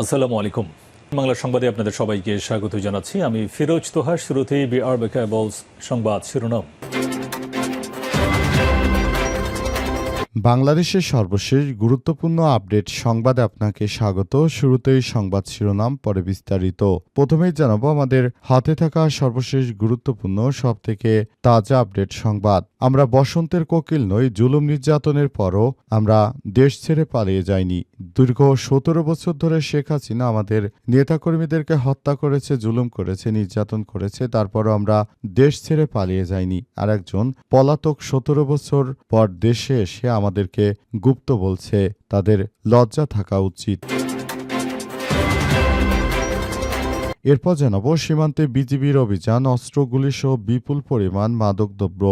আসসালামু আলাইকুম। বাংলা সংবাদে আপনাদের সবাইকে স্বাগত জানাচ্ছি। আমি ফিরোজ তোহার শুরুতেই বিআর বেকাবলস সংবাদ শিরোনাম। বাংলাদেশের সর্বশেষ গুরুত্বপূর্ণ আপডেট সংবাদে আপনাকে স্বাগত। শুরুতেই সংবাদ শিরোনাম, পরে বিস্তারিত। প্রথমেই জানাব, আমাদের হাতে থাকা সর্বশেষ গুরুত্বপূর্ণ, সবথেকে তাজা আপডেট সংবাদ। আমরা বসন্তের কোকিল নই, জুলুম নির্যাতনের পরও আমরা দেশ ছেড়ে পালিয়ে যাইনি। দীর্ঘ সতেরো বছর ধরে শেখ হাসিনা আমাদের নেতাকর্মীদেরকে হত্যা করেছে, জুলুম করেছে, নির্যাতন করেছে, তারপরও আমরা দেশ ছেড়ে পালিয়ে যাইনি। আর একজন পলাতক সতেরো বছর পর দেশে এসে আমাদেরকে গুপ্ত বলছে, তাদের লজ্জা থাকা উচিত। এরপর জানাব সীমান্তে বিজিবির অভিযান অস্ত্রগুলিসহ বিপুল পরিমাণ মাদকদ্রব্য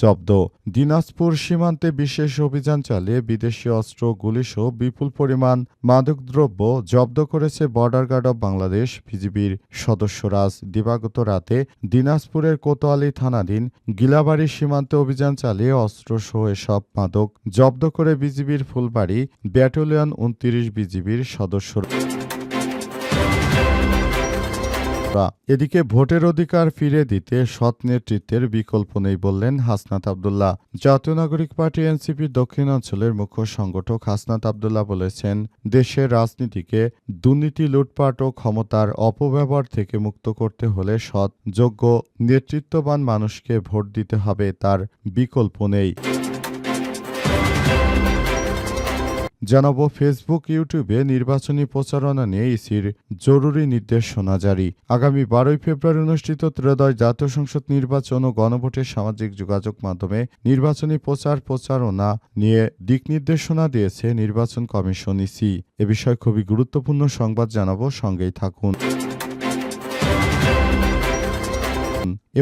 জব্দ দিনাজপুর সীমান্তে বিশেষ অভিযান চালিয়ে বিদেশি অস্ত্র গুলিসহ বিপুল পরিমাণ মাদকদ্রব্য জব্দ করেছে বর্ডার গার্ড অব বাংলাদেশ বিজিবির সদস্যরাজ দিবাগত রাতে দিনাজপুরের কোতোয়ালি থানাধীন গিলাবাড়ি সীমান্তে অভিযান চালিয়ে অস্ত্র অস্ত্রসহ এসব মাদক জব্দ করে বিজিবির ফুলবাড়ি ব্যাটালিয়ন উনত্রিশ বিজিবির সদস্যরা। এদিকে ভোটের অধিকার ফিরে দিতে সৎ নেতৃত্বের বিকল্প নেই বললেন হাসনাত আবদুল্লাহ। জাতীয় নাগরিক পার্টি এনসিপির দক্ষিণাঞ্চলের মুখ্য সংগঠক হাসনাত আবদুল্লাহ বলেছেন দেশের রাজনীতিকে দুর্নীতি, লুটপাট ও ক্ষমতার অপব্যবহার থেকে মুক্ত করতে হলে সৎ, যোগ্য, নেতৃত্ববান মানুষকে ভোট দিতে হবে, তার বিকল্প নেই। জানাব ফেসবুক ইউটিউবে নির্বাচনী প্রচারণা নিয়ে ইসির জরুরি নির্দেশনা জারি। আগামী বারোই ফেব্রুয়ারি অনুষ্ঠিত ত্রয়োদশ জাতীয় সংসদ নির্বাচন ও গণভোটের সামাজিক যোগাযোগ মাধ্যমে নির্বাচনী প্রচার প্রচারণা নিয়ে দিক নির্দেশনা দিয়েছে নির্বাচন কমিশন ইসি। এ বিষয়ে খুবই গুরুত্বপূর্ণ সংবাদ জানাব, সঙ্গেই থাকুন।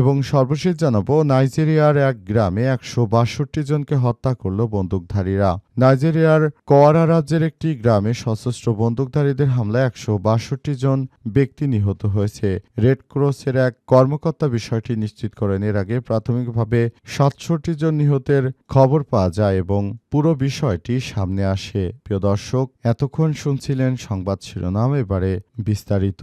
এবং সর্বশেষ জানাব, নাইজেরিয়ার এক গ্রামে একশো বাষট্টি জনকে হত্যা করল বন্দুকধারীরা। নাইজেরিয়ার কোয়ারা রাজ্যের একটি গ্রামে সশস্ত্র বন্দুকধারীদের হামলায় একশো বাষট্টি জন ব্যক্তি নিহত হয়েছে। রেড ক্রসের এক কর্মকর্তা বিষয়টি নিশ্চিত করেন। এর আগে প্রাথমিকভাবে সাতষট্টি জন নিহতের খবর পাওয়া যায় এবং পুরো বিষয়টি সামনে আসে। প্রিয় দর্শক, এতক্ষণ শুনছিলেন সংবাদ শিরোনাম, এবারে বিস্তারিত।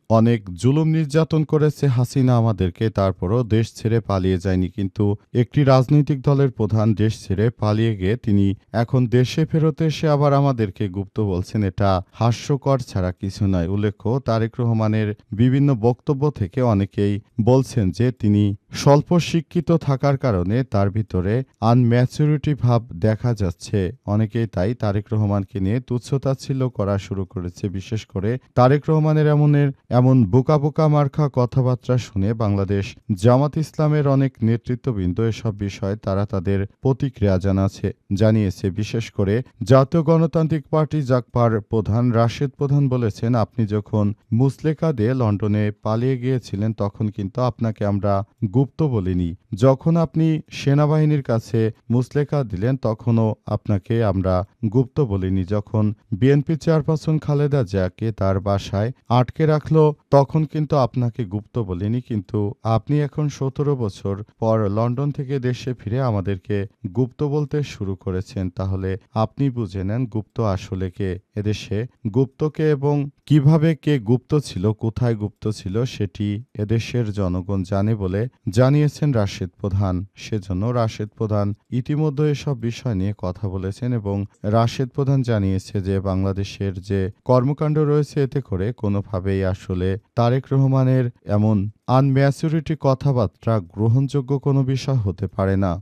অনেক জুলুম নির্যাতন করেছে হাসিনা আমাদেরকে, তারপরও দেশ ছেড়ে পালিয়ে যায়নি। কিন্তু একটি রাজনৈতিক দলের প্রধান দেশ ছেড়ে পালিয়ে গিয়ে তিনি এখন দেশে ফেরত এসে আবার আমাদেরকে গুপ্ত বলছেন। এটা হাস্যকর ছাড়া কিছু নয়। উল্লেখ্য, তারেক রহমানের বিভিন্ন বক্তব্য থেকে অনেকেই বলছেন যে তিনি স্বল্প শিক্ষিত থাকার কারণে তার ভিতরে আনম্যাচুরিটি ভাব দেখা যাচ্ছে। অনেকেই তাই তারেক রহমানকে নিয়ে তুচ্ছতাচ্ছিল্য করা শুরু করেছে। বিশেষ করে তারেক রহমানের এমনের এমন বোকা বোকা মার্খা কথাবার্তা শুনে বাংলাদেশ জামাত ইসলামের অনেক নেতৃত্ববৃন্দ এসব বিষয়ে তারা তাদের প্রতিক্রিয়া জানাচ্ছে, জানিয়েছে। বিশেষ করে জাতীয় গণতান্ত্রিক পার্টি জাকপার প্রধান রাশেদ প্রধান বলেছেন, আপনি যখন মুসলেকা দিয়ে লন্ডনে পালিয়ে গিয়েছিলেন, তখন কিন্তু আপনাকে আমরা গুপ্ত বলিনি। যখন আপনি সেনাবাহিনীর কাছে মুসলেকা দিলেন, তখনও আপনাকে আমরা গুপ্ত বলিনি। যখন বিএনপি চেয়ারপারসন খালেদা জিয়াকে তার বাসায় আটকে রাখল তখন কিন্তু আপনাকে গুপ্ত বলিনি, কিন্তু আপনি এখন সতেরো বছর পর লন্ডন থেকে দেশে ফিরে আমাদেরকে গুপ্ত বলতে শুরু করেছেন, তাহলে আপনি বুঝে নেন গুপ্ত আসলে কে এদেশে? গুপ্তকে এবং কীভাবে কে গুপ্ত ছিল, কোথায় গুপ্ত ছিল, সেটি এদেশের জনগণ জানে বলে জানিয়েছেন রাশেদ প্রধান। সেজন্য রাশেদ প্রধান ইতিমধ্যে এসব বিষয় নিয়ে কথা বলেছেন এবং রাশেদ প্রধান জানিয়েছে যে বাংলাদেশের যে কর্মকাণ্ড রয়েছে, এতে করে কোনোভাবেই আসলে তারেক রহমানের এমন আনম্যাচুরিটি কথাবার্তা গ্রহণযোগ্য কোনো বিষয় হতে পারে না।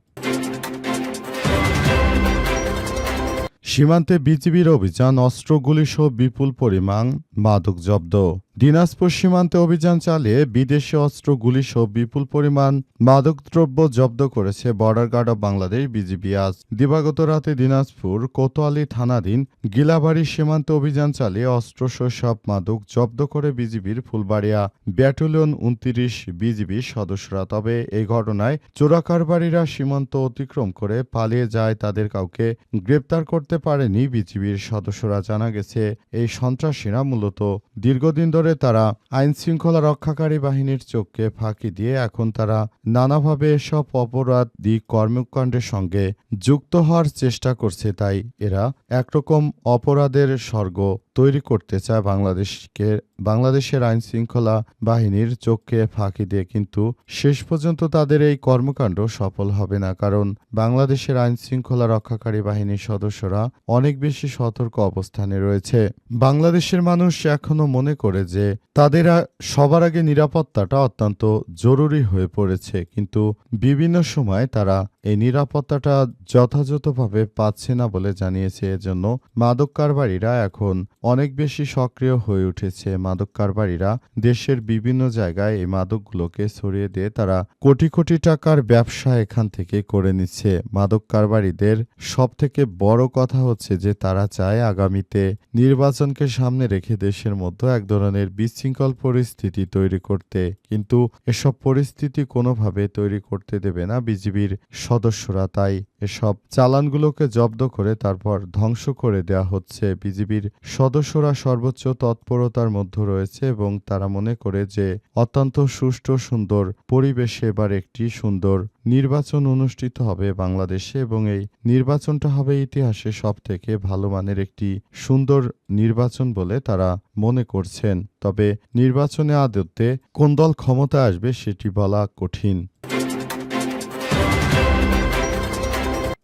সীমান্তে বিজিবির অভিযান, অস্ত্রগুলি অস্ত্রগুলিসহ বিপুল পরিমাণ মাদক জব্দ। দিনাজপুর সীমান্তে অভিযান চালিয়ে বিদেশি অস্ত্র গুলিসহ বিপুল পরিমাণ মাদকদ্রব্য জব্দ করেছে border guard of Bangladesh, BGB. আজ দিবাগত রাতে দিনাজপুর কোতোয়ালি থানাধীন গিলাবাড়ি সীমান্তে অভিযান চালিয়ে অস্ত্রসহ সব মাদক জব্দ করে বিজিবির ফুলবাড়িয়া ব্যাটালিয়ন উনত্রিশ বিজিবি সদস্যরা। তবে এই ঘটনায় চোরাকারবারীরা সীমান্ত অতিক্রম করে পালিয়ে যায়, তাদের কাউকে গ্রেপ্তার করতে পারেনি বিজিবির সদস্যরা। জানা গেছে, এই সন্ত্রাসীরা মূলত দীর্ঘদিন ধরে তারা আইন শৃঙ্খলা রক্ষাকারী বাহিনীর চোখকে ফাঁকি দিয়ে এখন তারা নানাভাবে এসব অপরাধী কর্মকাণ্ডের সঙ্গে যুক্ত হওয়ার চেষ্টা করছে, তাই এরা একরকম অপরাধের স্বর্গ। তৈরি করতে চায় বাংলাদেশকে। বাংলাদেশের আইন শৃঙ্খলা বাহিনীর চোখকে ফাঁকি দিয়ে কিন্তু শেষ পর্যন্ত তাদের এই কর্মকাণ্ড সফল হবে না। কারণ বাংলাদেশের আইন শৃঙ্খলা রক্ষাকারী বাহিনীর সদস্যরা অনেক বেশি সতর্ক অবস্থানে রয়েছে। বাংলাদেশের মানুষ এখনও মনে করে যে তাদের সবার আগে নিরাপত্তাটা অত্যন্ত জরুরি হয়ে পড়েছে। কিন্তু বিভিন্ন সময় তারা এই নিরাপত্তাটা যথাযথভাবে পাচ্ছে না বলে জানিয়েছে। এজন্য মাদক কারবারিরা এখন অনেক বেশি সক্রিয় হয়ে উঠেছে মাদক কারবারিরা দেশের বিভিন্ন জায়গায় এই মাদকগুলোকে ছড়িয়ে দিয়ে তারা কোটি কোটি টাকার ব্যবসা এখান থেকে করে নিচ্ছে। মাদক কারবারিদের সব থেকে বড় কথা হচ্ছে যে তারা চায় আগামীতে নির্বাচনকে সামনে রেখে দেশের মধ্যে এক ধরনের বিশৃঙ্খল পরিস্থিতি তৈরি করতে। কিন্তু এসব পরিস্থিতি কোনোভাবে তৈরি করতে দেবে না বিজিবির সদস্যরা। তাই এসব চালানগুলোকে জব্দ করে তারপর ধ্বংস করে দেয়া হচ্ছে। বিজিবির সদস্যরা সর্বোচ্চ তৎপরতার মধ্যে রয়েছে এবং তারা মনে করে যে অত্যন্ত সুষ্ঠু, সুন্দর পরিবেশে এবার একটি সুন্দর নির্বাচন অনুষ্ঠিত হবে বাংলাদেশে এবং এই নির্বাচনটা হবে ইতিহাসে সবথেকে ভালো মানের একটি সুন্দর নির্বাচন বলে তারা মনে করছেন। তবে নির্বাচনে আদতে কোন দল ক্ষমতা আসবে সেটি বলা কঠিন।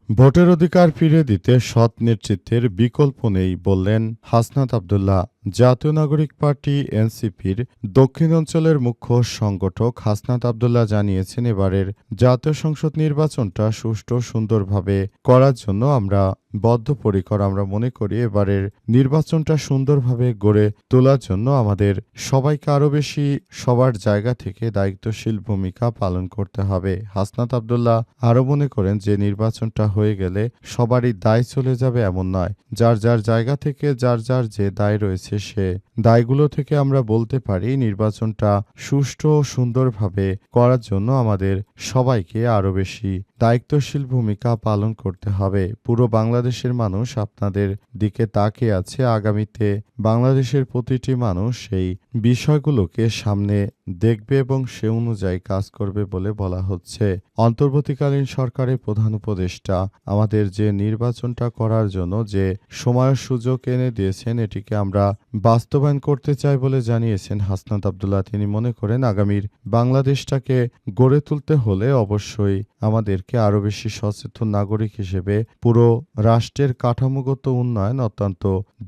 ভোটের অধিকার ফিরে দিতে সৎ নেতৃত্বের বিকল্প নেই বললেন হাসনাত আবদুল্লাহ। জাতীয় নাগরিক পার্টি এনসিপির দক্ষিণ অঞ্চলের মুখ্য সংগঠক হাসনাত আবদুল্লাহ জানিয়েছেন, এবারের জাতীয় সংসদ নির্বাচনটা সুষ্ঠু সুন্দরভাবে করার জন্য আমরা বদ্ধপরিকর। আমরা মনে করি এবারের নির্বাচনটা সুন্দরভাবে গড়ে তোলার জন্য আমাদের সবাইকে আরও বেশি সবার জায়গা থেকে দায়িত্বশীল ভূমিকা পালন করতে হবে। হাসনাত আবদুল্লাহ আরও মনে করেন যে নির্বাচনটা হয়ে গেলে সবারই দায় চলে যাবে, এমন নয়। যার যার জায়গা থেকে যার যার যে দায় রয়েছে সে দায়গুলো থেকে আমরা বলতে পারি নির্বাচনটা সুষ্ঠু ও সুন্দরভাবে করার জন্য আমাদের সবাইকে আরও বেশি দায়িত্বশীল ভূমিকা পালন করতে হবে। পুরো বাংলাদেশের মানুষ আপনাদের দিকে তাকিয়ে আছে। আগামীতে বাংলাদেশের প্রতিটি মানুষ সেই বিষয়গুলোকে সামনে দেখবে এবং সে অনুযায়ী কাজ করবে বলে বলা হচ্ছে। অন্তর্বর্তীকালীন সরকারের প্রধান উপদেষ্টা আমাদের যে নির্বাচনটা করার জন্য যে সময়ের সুযোগ এনে দিয়েছেন, এটিকে আমরা বাস্তবায়ন করতে চাই বলে জানিয়েছেন হাসনাত আবদুল্লাহ। তিনি মনে করেন, আগামীর বাংলাদেশটাকে গড়ে তুলতে হলে অবশ্যই আমাদেরকে আরও বেশি সচেতন নাগরিক হিসেবে পুরো রাষ্ট্রের কাঠামোগত উন্নয়ন অত্যন্ত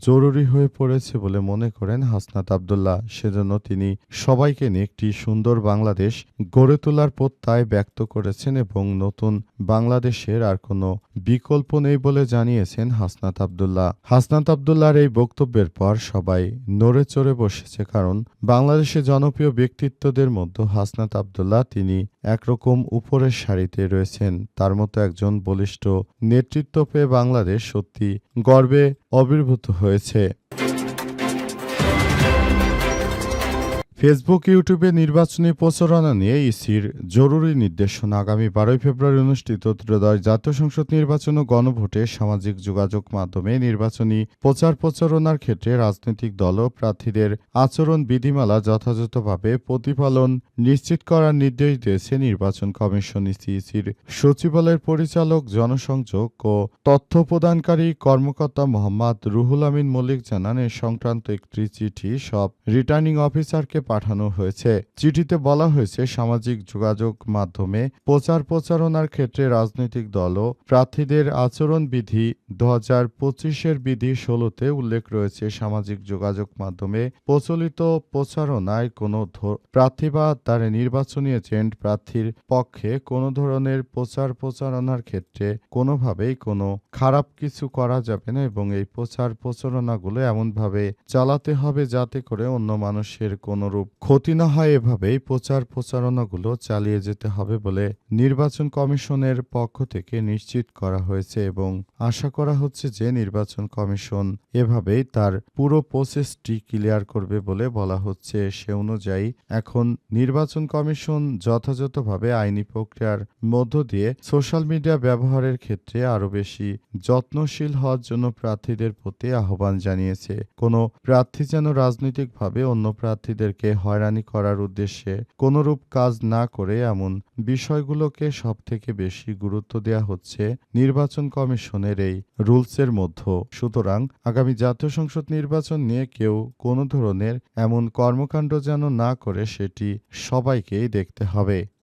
জরুরি হয়ে পড়েছে বলে মনে করেন হাসনাত আবদুল্লাহ। সেজন্য তিনি সবাইকে নিয়ে একটি সুন্দর বাংলাদেশ গড়ে তোলার প্রত্যয় ব্যক্ত করেছেন এবং নতুন বাংলাদেশের আর কোনো বিকল্প নেই বলে জানিয়েছেন হাসনাত আবদুল্লাহ। হাসনাত আবদুল্লাহর এই বক্তব্যের পর সবাই নড়ে চড়ে বসেছে কারণ বাংলাদেশে জনপ্রিয় ব্যক্তিত্বদের মধ্যে হাসনাত আবদুল্লাহ তিনি একরকম উপরের সারিতে রয়েছেন। তার মতো একজন বলিষ্ঠ নেতৃত্ব পেয়ে বাংলাদেশ সত্যি গর্বে অবির্ভূত হয়েছে। ফেসবুক ইউটিউবে নির্বাচনী প্রচারণা নিয়ে ইসির জরুরি নির্দেশনা। আগামী বারোই ফেব্রুয়ারি অনুষ্ঠিত ত্রয়োদশ জাতীয় সংসদ নির্বাচন ও গণভোটে সামাজিক যোগাযোগ মাধ্যমে নির্বাচনী প্রচার প্রচারণার ক্ষেত্রে রাজনৈতিক দল ও প্রার্থীদের আচরণ বিধিমালা যথাযথভাবে প্রতিপালন নিশ্চিত করার নির্দেশ দিয়েছে নির্বাচন কমিশন। ইসির সচিবালয়ের পরিচালক, জনসংযোগ ও তথ্য প্রদানকারী কর্মকর্তা মোহাম্মদ রুহুল আমিন মল্লিক জানান, এ সংক্রান্ত একটি চিঠি সব রিটার্নিং অফিসারকে পাঠানো হয়েছে। চিঠিতে বলা হয়েছে, সামাজিক যোগাযোগ মাধ্যমে প্রচার প্রচারণার ক্ষেত্রে রাজনৈতিক দল ও প্রার্থীদের আচরণবিধি দু হাজার পঁচিশের বিধি ষোলোতে উল্লেখ রয়েছে। সামাজিক যোগাযোগ মাধ্যমে প্রচলিত প্রচারণায় কোনো প্রার্থী বা তার নির্বাচনী এজেন্ট প্রার্থীর পক্ষে কোনো ধরনের প্রচার প্রচারণার ক্ষেত্রে কোনোভাবেই কোনো খারাপ কিছু করা যাবে না এবং এই প্রচার প্রচারণাগুলো এমনভাবে চালাতে হবে যাতে করে অন্য মানুষের কোনোরূপ ক্ষতি না হয় এভাবেই প্রচার প্রচারণাগুলো চালিয়ে যেতে হবে বলে নির্বাচন কমিশনের পক্ষ থেকে নিশ্চিত করা হয়েছে এবং আশা করা হচ্ছে যে নির্বাচন কমিশন এভাবেই তার পুরো প্রসেসটি ক্লিয়ার করবে বলে বলা হচ্ছে। সে অনুযায়ী এখন নির্বাচন কমিশন যথাযথভাবে আইনি প্রক্রিয়ার মধ্য দিয়ে সোশ্যাল মিডিয়া ব্যবহারের ক্ষেত্রে আরও বেশি যত্নশীল হওয়ার জন্য প্রার্থীদের প্রতি আহ্বান জানিয়েছে। কোনো প্রার্থী যেন রাজনৈতিকভাবে অন্য প্রার্থীদেরকে হয়রানি করার উদ্দেশ্যে কোনোরূপ কাজ না করে এমন বিষয়গুলোকে সবথেকে বেশি গুরুত্ব দেওয়া হচ্ছে নির্বাচন কমিশনের এই রুলসের মধ্যে। সুতরাং আগামী জাতীয় সংসদ নির্বাচন নিয়ে কেউ কোনো ধরনের এমন কর্মকাণ্ড যেন না করে সেটি সবাইকেই দেখতে হবে।